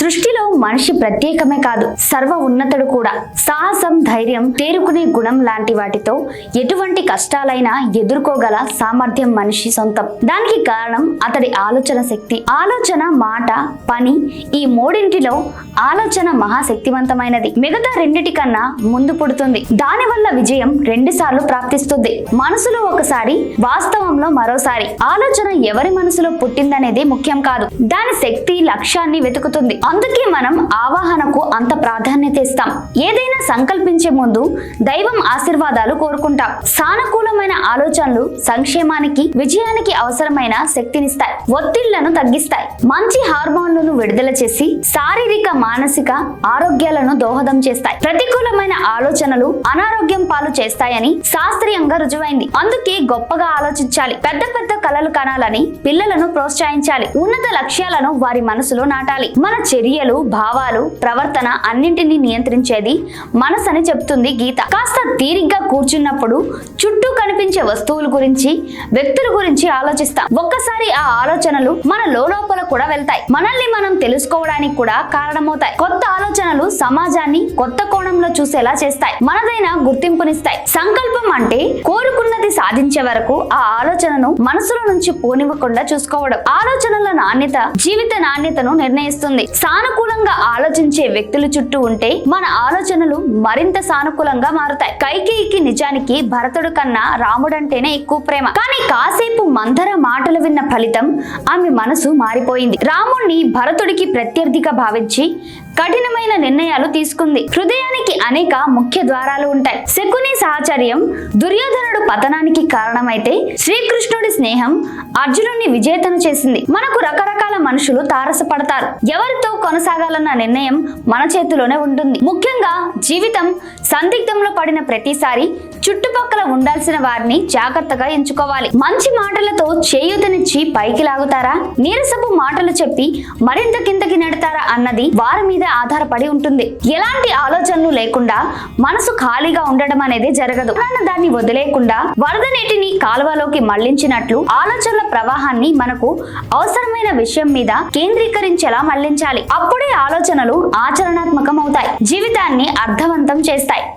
సృష్టిలో మనిషి ప్రత్యేకమే కాదు సర్వ ఉన్నతుడు కూడా. సాహసం ధైర్యం తేరుకునే గుణం లాంటి వాటితో ఎటువంటి కష్టాలైనా ఎదుర్కోగల సామర్థ్యం మనిషి సొంతం. దానికి కారణం అతడి ఆలోచన శక్తి. ఆలోచన మాట పని ఈ మూడింటిలో ఆలోచన మహాశక్తివంతమైనది. మిగతా రెండిటి కన్నా ముందు పుడుతుంది. దానివల్ల విజయం రెండు సార్లు ప్రాప్తిస్తుంది. మనసులో ఒకసారి వాస్తవంలో మరోసారి. ఆలోచన ఎవరి మనసులో పుట్టిందనేది ముఖ్యం కాదు. దాని శక్తి లక్ష్యాన్ని వెతుకుతుంది. అందుకే మనం ఆవాహనకు అంత ప్రాధాన్యత ఇస్తాం. ఏదైనా సంకల్పించే ముందు దైవం ఆశీర్వాదాలు కోరుకుంటాం. సానుకూలమైన ఆలోచనలు సంక్షేమానికి విజయానికి అవసరమైన శక్తినిస్తాయి. ఒత్తిళ్ళను తగ్గిస్తాయి. మంచి హార్మోన్లను విడుదల చేసి శారీరక మానసిక ఆరోగ్యాలను దోహదం చేస్తాయి. ప్రతికూలమైన ఆలోచనలు అనారోగ్యం పాలు చేస్తాయని శాస్త్రీయంగా రుజువైంది. అందుకే గొప్పగా ఆలోచించాలి. పెద్ద పెద్ద కలలు కనాలని పిల్లలను ప్రోత్సహించాలి. ఉన్నత లక్ష్యాలను వారి మనసులో నాటాలి. మన చే చర్యలు భావాలు ప్రవర్తన అన్నింటినీ నియంత్రించేది మనసు అని చెప్తుంది గీత. కాస్త తీరిగ్గా కూర్చున్నప్పుడు చుట్టూ కనిపించే వస్తువుల గురించి వ్యక్తుల గురించి ఆలోచిస్తాం. ఒక్కసారి ఆ ఆలోచనలు మన లోపల కూడా వెళ్తాయి. మనల్ని మనం తెలుసుకోవడానికి కూడా కారణమవుతాయి. కొత్త ఆలోచనలు సమాజాన్ని కొత్త కోణంలో చూసేలా చేస్తాయి. మనదైన గుర్తింపునిస్తాయి. సంకల్పం అంటే కోరు సాధించే వరకు ఆ ఆలోచనను మనసులో నుంచి పోనివ్వకుండా చూసుకోవడం. ఆలోచనల నాణ్యత జీవిత నాణ్యతను నిర్ణయిస్తుంది. సానుకూలంగా ఆలోచించే వ్యక్తులు చుట్టూ ఉంటే మన ఆలోచనలు మరింత సానుకూలంగా మారుతాయి. కైకేయికి నిజానికి భరతుడు కన్నా రాముడంటేనే ఎక్కువ ప్రేమ. కానీ కాసేపు మందర మాటలు విన్న ఫలితం ఆమె మనసు మారిపోయింది. రాముణ్ణి భరతుడికి ప్రత్యర్థిగా భావించి కఠినమైన నిర్ణయాలు తీసుకుంది. హృదయానికి అనేక ముఖ్య ద్వారాలు ఉంటాయి. శకుని సహచర్యం దుర్యోధనుడు పతనానికి కారణమైతే శ్రీకృష్ణుడి స్నేహం అర్జునుడిని విజేతను చేసింది. మనకు రకరకాల మనుషులు తారసపడతారు. ఎవరితో కొనసాగాలన్న నిర్ణయం మన చేతిలోనే ఉంటుంది. ముఖ్యంగా జీవితం సందిగ్ధంలో పడిన ప్రతిసారి చుట్టుపక్కల ఉండాల్సిన వారిని జాగ్రత్తగా ఎంచుకోవాలి. మంచి మాటలతో చేయూతనిచ్చి పైకి లాగుతారా? నీరసపు మాటలు చెప్పి మరింత కిందకి నెడతారా అన్నది వారి మీద ఆధారపడి ఉంటుంది. ఎలాంటి ఆలోచనలు లేకుండా మనసు ఖాళీగా ఉండడం అనేది జరగదు. దాన్ని వదిలేకుండా వరద నీటిని కాలువలోకి మళ్ళించినట్లు ఆలోచనల ప్రవాహాన్ని మనకు అవసరమైన విషయం మీద కేంద్రీకరించేలా మళ్ళించాలి. అప్పుడే ఆలోచనలు ఆచరణాత్మకం అవుతాయి జీవితాన్ని అర్థవంతం చేస్తాయి.